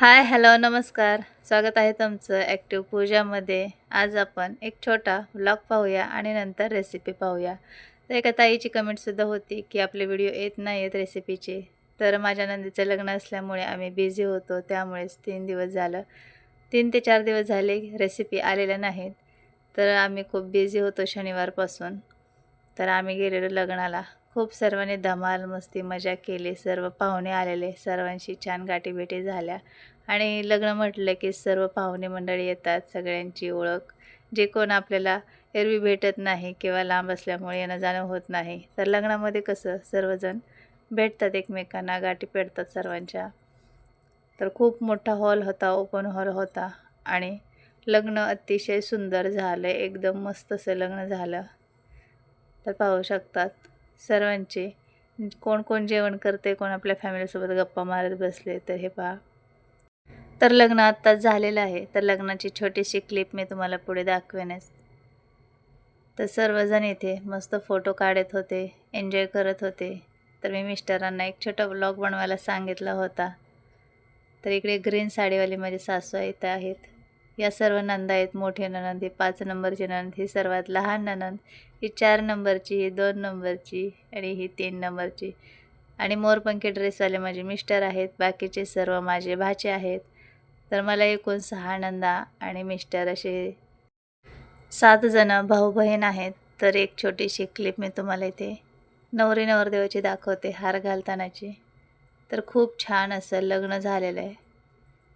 Hi hello नमस्कार. स्वागत आहे तुमचं ॲक्टिव्ह पूजामध्ये आज आपण एक छोटा व्लॉग पाहूया आणि नंतर रेसिपी पाहूया. तर एका ताईची कमेंटसुद्धा होती की आपले व्हिडिओ येत नाही आहेत रेसिपीचे तर माझ्या नंदीचं लग्न असल्यामुळे आम्ही बिझी होतो त्यामुळेच तीन दिवस झालं. तीन ते चार दिवस झाले रेसिपी आलेल्या नाहीत. तर आम्ही खूप बिझी होतो शनिवारपासून. तर आम्ही गेलेलो लग्नाला. खूप सर्वांनी धमाल मस्ती मजा केली. सर्व पाहुणे आलेले सर्वांशी छान गाठीभेटी झाल्या. आणि लग्न म्हटलं की सर्व पाहुणे मंडळी येतात सगळ्यांची ओळख. जे कोण आपल्याला एरवी भेटत नाही किंवा लांब असल्यामुळे येणं जाणं होत नाही. तर लग्नामध्ये कसं सर्वजण भेटतात एकमेकांना गाठी पेटतात सर्वांच्या. तर खूप मोठा हॉल होता ओपन हॉल होता. आणि लग्न अतिशय सुंदर झालं एकदम मस्त असं लग्न झालं. तर पाहू शकतात. सर्वांचे. कोण कोण जेवण करते कोण आपल्या फॅमिलीसोबत गप्पा मारत बसले तर हे पहा. तर लग्न आत्ताच झालेलं आहे. तर लग्नाची छोटीशी क्लिप मी तुम्हाला पुढे दाखवेनच. तर सर्वजण इथे मस्त फोटो काढत होते एन्जॉय करत होते. तर मी मिस्टरांना एक छोटा ब्लॉग बनवायला सांगितला होता. तर इकडे ग्रीन साडीवाली माझी सासू इथं आहेत. या सर्व नंदा आहेत. मोठे ननंद ही पाच नंबरची ननंद ही सर्वात लहान ननंद. ही चार नंबरची ही दोन नंबरची आणि ही तीन नंबरची. आणि मोरपंखी ड्रेसवाले माझे मिस्टर आहेत. बाकीचे सर्व माझे भाचे आहेत. तर मला एकूण सहा नंदा आणि मिस्टर असे सात जण भाऊ बहीण आहेत. तर एक छोटीशी क्लिप मी तुम्हाला इथे नवरी नवरदेवाची दाखवते. हार घालतानाची. तर खूप छान असं लग्न झालेलं आहे.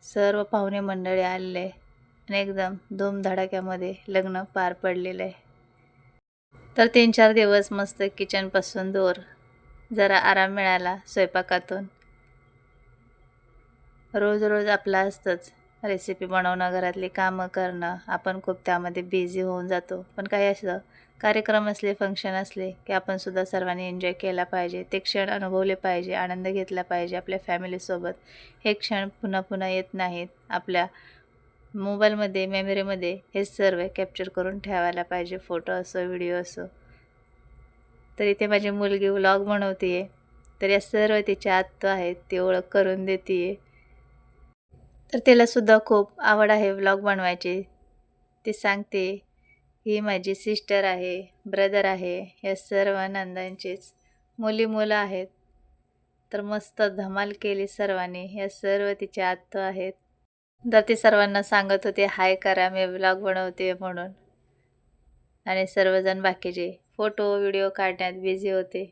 सर्व पाहुणे मंडळी आलेले आहे. आणि एकदम धूमधडाक्यामध्ये लग्न पार पडलेलं आहे. तर तीन चार दिवस मस्त किचनपासून दूर. जरा आराम मिळाला स्वयंपाकातून. रोज रोज आपला असतंच. रेसिपी बनवणं घरातली कामं करणं आपण खूप त्यामध्ये बिझी होऊन जातो. पण काही असं कार्यक्रम असले फंक्शन असले की आपण सुद्धा सर्वांनी एन्जॉय केला पाहिजे. ते क्षण अनुभवले पाहिजे आनंद घेतला पाहिजे आपल्या फॅमिलीसोबत हे क्षण पुन्हा पुन्हा येत नाहीत. आपल्या मोबाईलमध्ये मेमरीमध्ये हे सर्व कॅप्चर करून ठेवायला पाहिजे. फोटो असो व्हिडिओ असो. तर इथे माझी मुलगी व्लॉग बनवते आहे तर या सर्व तिच्या आत्ता आहेत ती ओळख करून देते आहे तर तिलासुद्धा खूप आवड आहे व्लॉग बनवायची. ती सांगते ही माझी सिस्टर आहे ब्रदर आहे या सर्व नंदांचीच मुली मुलं आहेत. तर मस्त धमाल केली सर्वांनी. या सर्व तिच्या आत्ता आहेत. तर ते सर्वांना सांगत होते हाय करा मी व्लॉग बनवते म्हणून. आणि सर्वजण बाकीचे फोटो व्हिडिओ काढण्यात बिझी होते.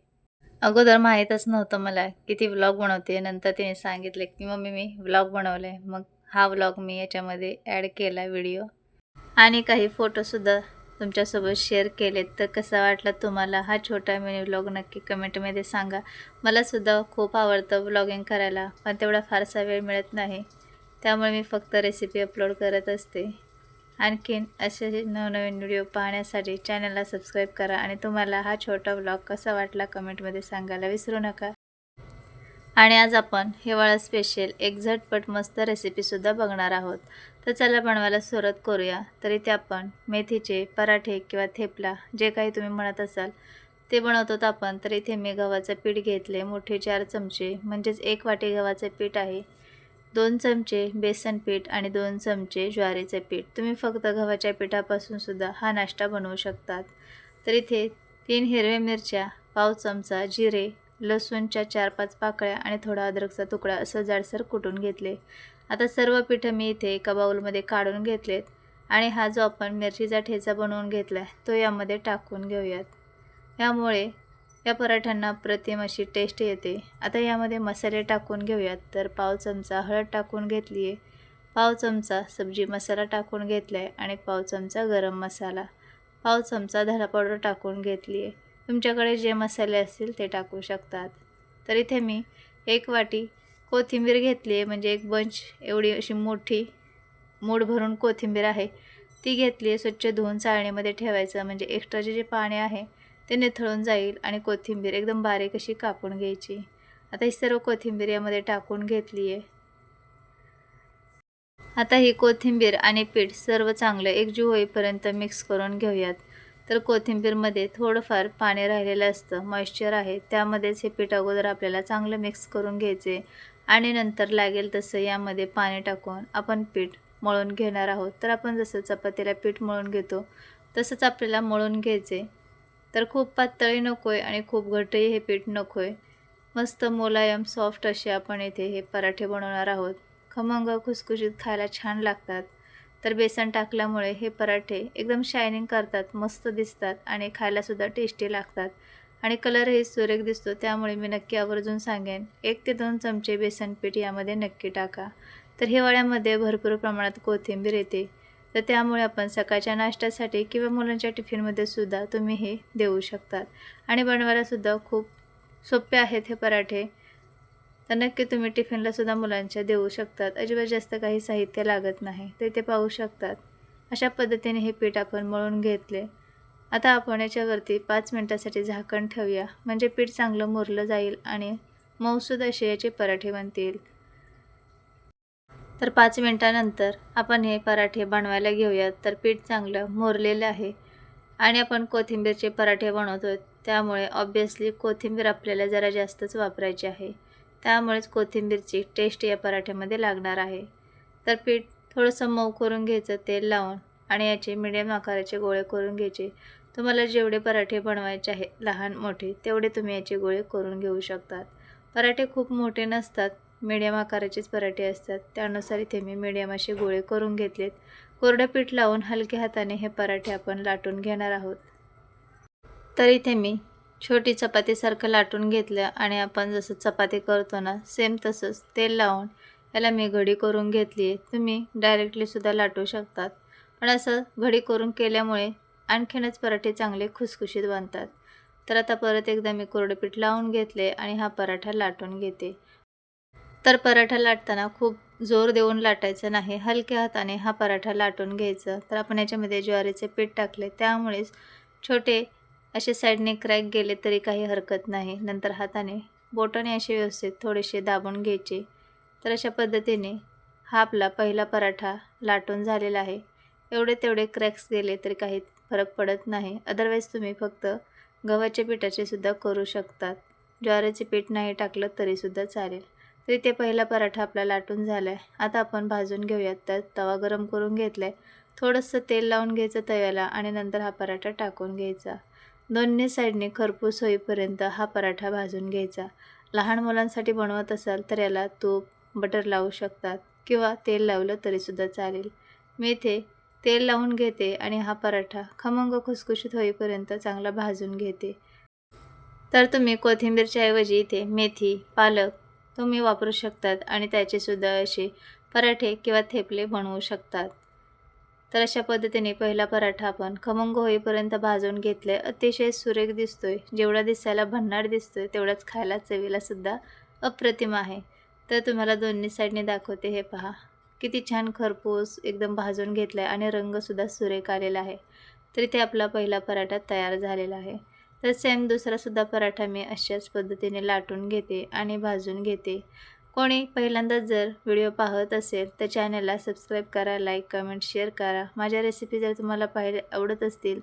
अगोदर माहीतच नव्हतं मला की ती व्लॉग बनवते. नंतर तिने सांगितले की मम्मी मी व्लॉग बनवला आहे मग हा व्लॉग मी याच्यामध्ये ॲड केला व्हिडिओ आणि काही फोटोसुद्धा तुमच्यासोबत शेअर केलेत. तर कसा वाटला तुम्हाला हा छोटा मिनी व्लॉग नक्की कमेंटमध्ये सांगा. मलासुद्धा खूप आवडतं व्लॉगिंग करायला पण तेवढा फारसा वेळ मिळत नाही. त्यामुळे मी फक्त रेसिपी अपलोड करत असते. आणखीन असे नवनवीन व्हिडिओ पाहण्यासाठी चॅनलला सबस्क्राईब करा आणि तुम्हाला हा छोटा व्लॉग कसा वाटला कमेंटमध्ये सांगायला विसरू नका. आणि आज आपण हिवाळा स्पेशल एक झटपट मस्त रेसिपीसुद्धा बघणार आहोत. तर चला बनवायला सुरुवात करूया. तर इथे आपण मेथीचे पराठे किंवा थेपला जे काही तुम्ही म्हणत असाल ते बनवतो आपण. तर इथे मी गव्हाचं पीठ घेतले. मोठे चार चमचे म्हणजेच एक वाटी गव्हाचं पीठ आहे. दोन चमचे बेसन पीठ आणि दोन चमचे ज्वारीचे पीठ. तुम्ही फक्त गव्हाच्या पिठापासून सुद्धा हा नाश्ता बनवू शकतात. तर इथे तीन हिरव्या मिरच्या पाव चमचा जिरे लसूणच्या चार पाच पाकळ्या आणि थोडा अद्रकचा तुकडा असं जाडसर कुटून घेतले. आता सर्व पिठं मी इथे एका बाऊलमध्ये काढून घेतलेत आणि हा जो आपण मिरचीचा ठेचा बनवून घेतला आहे तो यामध्ये टाकून घेऊयात. यामुळे या पराठ्यांना प्रतिम अशी टेस्ट येते. आता यामध्ये मसाले टाकून घेऊयात. तर पाव चमचा हळद टाकून घेतली आहे पाव चमचा सब्जी मसाला टाकून घेतला आहे आणि पाव चमचा गरम मसाला. पाव चमचा धना पावडर टाकून घेतली आहे तुमच्याकडे जे मसाले असतील ते टाकू शकतात. तर इथे मी एक वाटी कोथिंबीर घेतली आहे म्हणजे एक बंच एवढी अशी मोठी मूड भरून कोथिंबीर आहे. ती घेतली आहे स्वच्छ धुवून चाळणीमध्ये ठेवायचं. म्हणजे एक्स्ट्राचे जे पाणी आहे ते निथळून जाईल आणि कोथिंबीर एकदम बारीक अशी कापून घ्यायची. आता ही सर्व कोथिंबीर यामध्ये टाकून घेतली आहे आता ही कोथिंबीर आणि पीठ सर्व चांगलं एकजीव होईपर्यंत मिक्स करून घेऊयात. तर कोथिंबीरमध्ये थोडंफार पाणी राहिलेलं असतं मॉइश्चर आहे त्यामध्येच हे पीठ अगोदर आपल्याला चांगलं मिक्स करून घ्यायचे आणि नंतर लागेल तसं यामध्ये पाणी टाकून आपण पीठ मळून घेणार आहोत. तर आपण जसं चपातीला पीठ मळून घेतो तसंच आपल्याला मळून घ्यायचे. तर खूप पातळी नको आहे आणि खूप घटही हे पीठ नको आहे मस्त मुलायम सॉफ्ट असे आपण इथे हे पराठे बनवणार आहोत. खमंग खुसखुशीत खायला छान लागतात. तर बेसन टाकल्यामुळे हे पराठे एकदम शायनिंग करतात मस्त दिसतात आणि खायलासुद्धा टेस्टी लागतात. आणि कलरही सुरेख दिसतो त्यामुळे मी नक्की आवर्जून सांगेन एक ते दोन चमचे बेसन पीठ यामध्ये नक्की टाका. तर हिवाळ्यामध्ये भरपूर प्रमाणात कोथिंबीर येते. तर त्यामुळे आपण सकाळच्या नाश्त्यासाठी किंवा मुलांच्या टिफिनमध्ये सुद्धा तुम्ही हे देऊ शकतात. आणि बनवायलासुद्धा खूप सोपे आहेत हे पराठे. तर नक्की तुम्ही टिफिनलासुद्धा मुलांच्या देऊ शकतात. अजिबात जास्त काही साहित्य लागत नाही. ते ते पाहू शकतात. अशा पद्धतीने हे पीठ आपण मळून घेतले. आता आपण याच्यावरती पाच मिनटासाठी झाकण ठेवूया. म्हणजे पीठ चांगलं मुरलं जाईल आणि मऊसूद असे याचे पराठे बनतील. तर पाच मिनटानंतर आपण हे पराठे बनवायला घेऊयात. तर पीठ चांगलं मोरलेलं आहे आणि आपण कोथिंबीरचे पराठे बनवतो त्यामुळे ऑब्वियसली कोथिंबीर आपल्याला जरा जास्तच वापरायची आहे. त्यामुळेच कोथिंबीरची टेस्ट या पराठ्यामध्ये लागणार आहे. तर पीठ थोडंसं मऊ करून घ्यायचं तेल लावून आणि याचे मिडियम आकाराचे गोळे करून घ्यायचे. तुम्हाला जेवढे पराठे बनवायचे आहे लहान मोठे तेवढे तुम्ही याचे गोळे करून घेऊ शकतात. पराठे खूप मोठे नसतात मिडियम आकाराचेच पराठे असतात. त्यानुसार इथे मी मिडियम असे गोळे करून घेतलेत. कोरडं पीठ लावून हलक्या हाताने हे पराठे आपण लाटून घेणार आहोत. तर इथे मी छोटी चपातीसारखं लाटून घेतलं आणि आपण जसं चपाती करतो ना सेम तसंच तेल लावून याला मी घडी करून घेतली आहे. तुम्ही डायरेक्टलीसुद्धा लाटू शकतात. पण असं घडी करून केल्यामुळे आणखीनच पराठे चांगले खुसखुशीत बनतात. तर आता परत एकदा मी कोरडं पीठ लावून घेतले आणि हा पराठा लाटून घेते. तर पराठा लाटताना खूप जोर देऊन लाटायचं नाही. हलक्या हाताने हा पराठा लाटून घ्यायचा. तर आपण याच्यामध्ये ज्वारीचे पीठ टाकले. त्यामुळेच छोटे असे साईडने क्रॅक गेले तरी काही हरकत नाही. नंतर हाताने बोटाने असे व्यवस्थित थोडेसे दाबून घ्यायचे. तर अशा पद्धतीने हा आपला पहिला पराठा लाटून झालेला आहे. एवढे तेवढे क्रॅक्स गेले तरी काही फरक पडत नाही. अदरवाईज तुम्ही फक्त गव्हाच्या पिठाचे सुद्धा करू शकतात. ज्वारीचे पीठ नाही टाकलं तरीसुद्धा चालेल. तर ते पहिला पराठा आपला लाटून झाला आहे आता आपण भाजून घेऊयात. तर तवा गरम करून घेतला आहे थोडंसं तेल लावून घ्यायचं तव्याला आणि नंतर हा पराठा टाकून घ्यायचा. दोन्ही साईडने खरपूस होईपर्यंत हा पराठा भाजून घ्यायचा. लहान मुलांसाठी बनवत असाल तर याला तूप बटर लावू शकतात किंवा तेल लावलं तरीसुद्धा चालेल. मी इथे तेल लावून घेते आणि हा पराठा खमंग खुसखुशीत होईपर्यंत चांगला भाजून घेते. तर तुम्ही कोथिंबीरच्या ऐवजी इथे मेथी पालक तुम्ही वापरू शकतात आणि त्याचेसुद्धा असे पराठे किंवा थेपले बनवू शकतात. तर अशा पद्धतीने पहिला पराठा आपण खमंग होईपर्यंत भाजून घेतले. अतिशय सुरेख दिसतोय. जेवढा दिसायला भन्नाट दिसतोय तेवढाच खायला चवीला सुद्धा अप्रतिम आहे. तर तुम्हाला दोन्ही साईडने दाखवते हे पहा. किती छान खरपूस एकदम भाजून घेतला आहे आणि रंगसुद्धा सुरेख आलेला आहे. तर इथे आपला पहिला पराठा तयार झालेला आहे. तर सेम दुसरासुद्धा पराठा मी अशाच पद्धतीने लाटून घेते आणि भाजून घेते. कोणी पहिल्यांदाच जर व्हिडिओ पाहत असेल तर चॅनलला सबस्क्राईब करा लाईक कमेंट शेअर करा. माझ्या रेसिपी जर तुम्हाला पाहिले आवडत असतील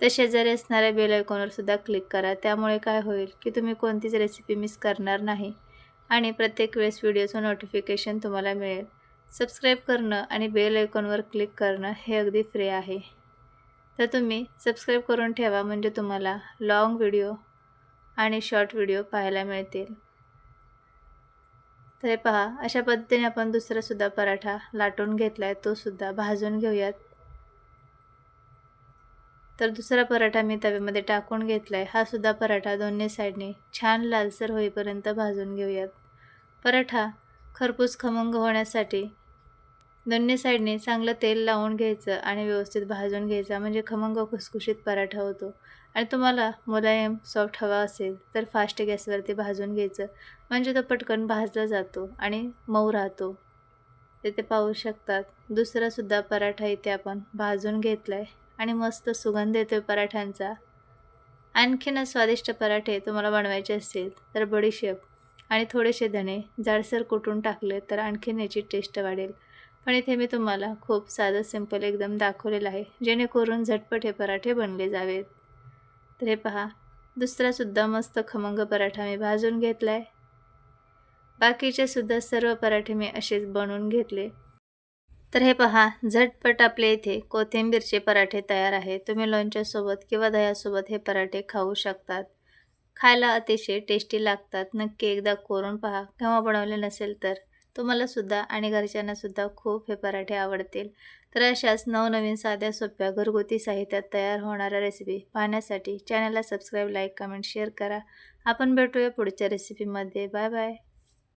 तर शेजारी असणाऱ्या बेल आयकॉनवर सुद्धा क्लिक करा. त्यामुळे काय होईल की तुम्ही कोणतीच रेसिपी मिस करणार नाही आणि प्रत्येक वेळेस व्हिडिओचं नोटिफिकेशन तुम्हाला मिळेल. सबस्क्राईब करणं आणि बेल आयकॉनवर क्लिक करणं हे अगदी फ्री आहे. तर तुम्ही सबस्क्राईब करून ठेवा म्हणजे तुम्हाला लाँग व्हिडिओ आणि शॉर्ट व्हिडिओ पाहायला मिळतील. तर हे पहा अशा पद्धतीने आपण दुसरासुद्धा पराठा लाटून घेतला आहे तोसुद्धा भाजून घेऊयात. तर दुसरा पराठा मी तव्यामध्ये टाकून घेतला आहे हा सुद्धा पराठा दोन्ही साईडने छान लालसर होईपर्यंत भाजून घेऊयात. पराठा खरपूस खमंग होण्यासाठी दोन्ही साईडने चांगलं तेल लावून घ्यायचं आणि व्यवस्थित भाजून घ्यायचा म्हणजे खमंग खुसखुशीत पराठा होतो. आणि तुम्हाला मुलायम सॉफ्ट हवा असेल तर फास्ट गॅसवरती भाजून घ्यायचं म्हणजे तो पटकन भाजला जातो आणि मऊ राहतो. ते पाहू शकतात दुसरासुद्धा पराठा इथे आपण भाजून घेतला आहे आणि मस्त सुगंध येतो पराठ्यांचा. आणखीनच स्वादिष्ट पराठे तुम्हाला बनवायचे असतील तर बडीशेप आणि थोडेसे धणे जाडसर कुटून टाकले तर आणखीन याची टेस्ट वाढेल. पण इथे मी तुम्हाला खूप साधं सिंपल एकदम दाखवलेलं आहे जेणेकरून झटपट हे पराठे बनले जावेत. तर हे पहा दुसरासुद्धा मस्त खमंग पराठा मी भाजून घेतला आहे बाकीचे सुद्धा सर्व पराठे मी असेच बनवून घेतले. तर हे पहा झटपट आपल्या इथे कोथिंबीरचे पराठे तयार आहेत. तुम्ही लोणच्यासोबत किंवा दह्यासोबत हे पराठे खाऊ शकतात. खायला अतिशय टेस्टी लागतात. नक्की एकदा करून पहा. केव्हा बनवले नसेल तर. तुम्हालासुद्धा आणि घरच्यांनासुद्धा खूप हे पराठे आवडतील. तर अशाच नवनवीन साध्या सोप्या घरगुती साहित्यात तयार होणाऱ्या रेसिपी पाहण्यासाठी चॅनलला सबस्क्राईब लाईक कमेंट शेअर करा. आपण भेटूया पुढच्या रेसिपीमध्ये बाय बाय